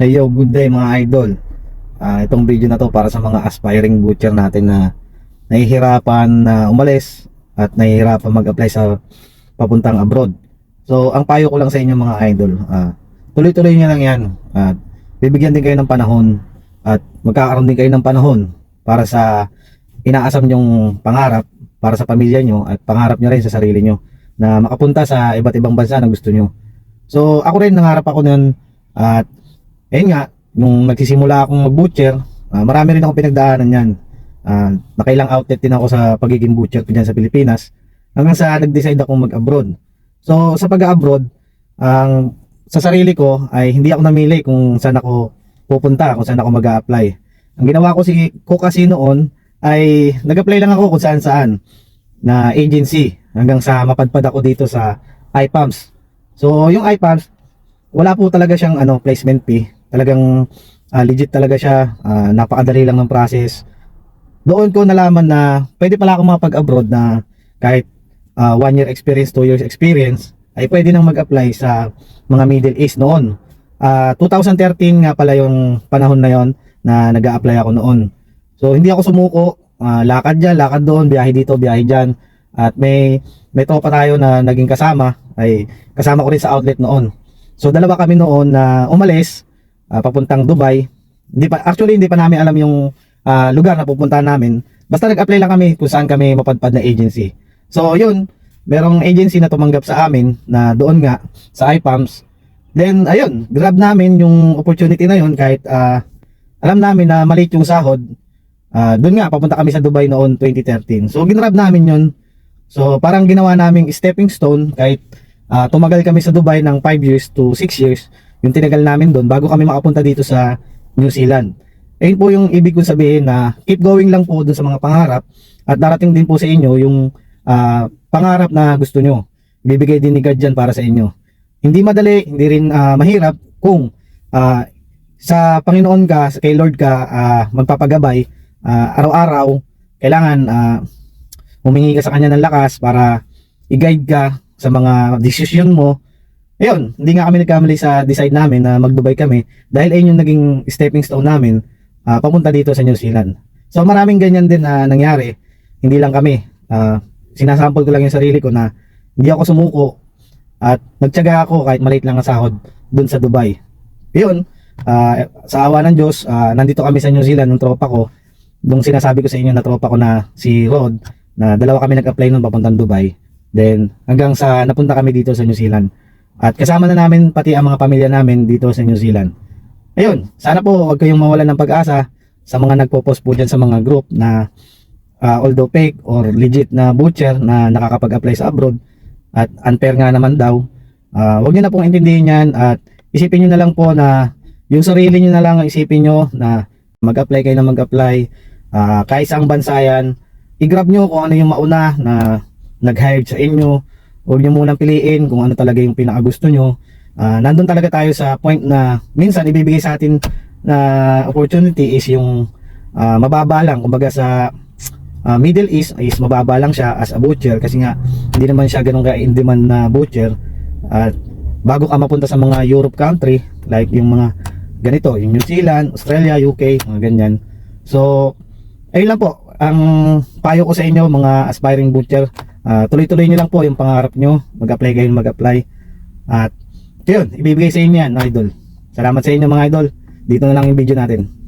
Hey yo, good day mga idol. Ah, itong video na to para sa mga aspiring butcher natin na nahihirapan na umalis at nahihirapan mag-apply sa papuntang abroad. So, ang payo ko lang sa inyo mga idol, ah, tuloy-tuloy niyo lang yan. At bibigyan din kayo ng panahon at magkakaroon din kayo ng panahon para sa inaasam nyong pangarap para sa pamilya nyo at pangarap nyo rin sa sarili nyo na makapunta sa iba't ibang bansa na gusto nyo. So, ako rin nangarap ako nun at Ayun nga, nung nagsisimula akong mag-butcher, ah, marami rin akong pinagdaanan yan. Uh, nakailang outlet din ako sa pagiging butcher ko dyan sa Pilipinas. Hanggang sa nag-decide akong mag-abroad. So, sa pag-abroad, ang sa sarili ko ay hindi ako namili kung saan ako pupunta, kung saan ako mag apply Ang ginawa ko, si, ko kasi noon ay nag-apply lang ako kung saan saan na agency hanggang sa mapadpad ako dito sa iPumps. So, yung iPumps, wala po talaga siyang ano placement fee Talagang uh, legit talaga siya. Uh, napakadali lang ng process. Doon ko nalaman na pwede pala ako makapag-abroad na kahit uh, one year experience, two years experience, ay pwede nang mag-apply sa mga Middle East noon. Uh, 2013 nga pala yung panahon na yon na nag apply ako noon. So hindi ako sumuko, uh, lakad dyan, lakad doon, biyahe dito, biyahe dyan. At may, may tropa tayo na naging kasama, ay kasama ko rin sa outlet noon. So dalawa kami noon na umalis, uh, papuntang Dubai. Hindi pa actually hindi pa namin alam yung uh, lugar na pupuntahan namin. Basta nag-apply lang kami kung saan kami mapadpad na agency. So yun, merong agency na tumanggap sa amin na doon nga sa iPumps. Then ayun, grab namin yung opportunity na yun kahit uh, alam namin na maliit yung sahod. Uh, doon nga papunta kami sa Dubai noon 2013. So ginrab namin yun. So parang ginawa naming stepping stone kahit uh, tumagal kami sa Dubai ng 5 years to 6 years yung tinagal namin doon bago kami makapunta dito sa New Zealand. Ayun po yung ibig kong sabihin na keep going lang po doon sa mga pangarap at darating din po sa inyo yung uh, pangarap na gusto nyo. Bibigay din ni God dyan para sa inyo. Hindi madali, hindi rin uh, mahirap kung uh, sa Panginoon ka, kay Lord ka uh, magpapagabay uh, araw-araw, kailangan uh, humingi ka sa Kanya ng lakas para i-guide ka sa mga desisyon mo Ayun, hindi nga kami nagkamali sa decide namin na mag-Dubai kami dahil ayun yung naging stepping stone namin uh, papunta dito sa New Zealand. So maraming ganyan din na nangyari. Hindi lang kami. Uh, sinasample ko lang yung sarili ko na hindi ako sumuko at nagtyaga ako kahit maliit lang ang sahod dun sa Dubai. Ayun, uh, sa awa ng Diyos, uh, nandito kami sa New Zealand ng tropa ko. Nung sinasabi ko sa inyo na tropa ko na si Rod, na dalawa kami nag-apply nun papuntang Dubai. Then hanggang sa napunta kami dito sa New Zealand. At kasama na namin pati ang mga pamilya namin dito sa New Zealand. Ayun, sana po huwag kayong mawalan ng pag-asa sa mga nagpo-post po dyan sa mga group na uh, although fake or legit na butcher na nakakapag-apply sa abroad at unfair nga naman daw. Uh, huwag nyo na pong intindihin yan at isipin nyo na lang po na yung sarili nyo na lang isipin nyo na mag-apply kayo na mag-apply uh, kahit saang bansa yan i-grab nyo kung ano yung mauna na nag-hire sa inyo huwag nyo munang piliin kung ano talaga yung pinakagusto nyo. Uh, nandun talaga tayo sa point na minsan ibibigay sa atin na opportunity is yung uh, mababa lang. Kumbaga sa uh, Middle East is mababa lang siya as a butcher kasi nga hindi naman siya ganun ka-in demand na butcher. At bago ka mapunta sa mga Europe country like yung mga ganito, yung New Zealand, Australia, UK, mga ganyan. So, ayun lang po ang payo ko sa inyo mga aspiring butcher uh, tuloy-tuloy nyo lang po yung pangarap nyo. Mag-apply kayo mag-apply. At yun ibibigay sa inyo yan idol. Salamat sa inyo mga idol. Dito na lang yung video natin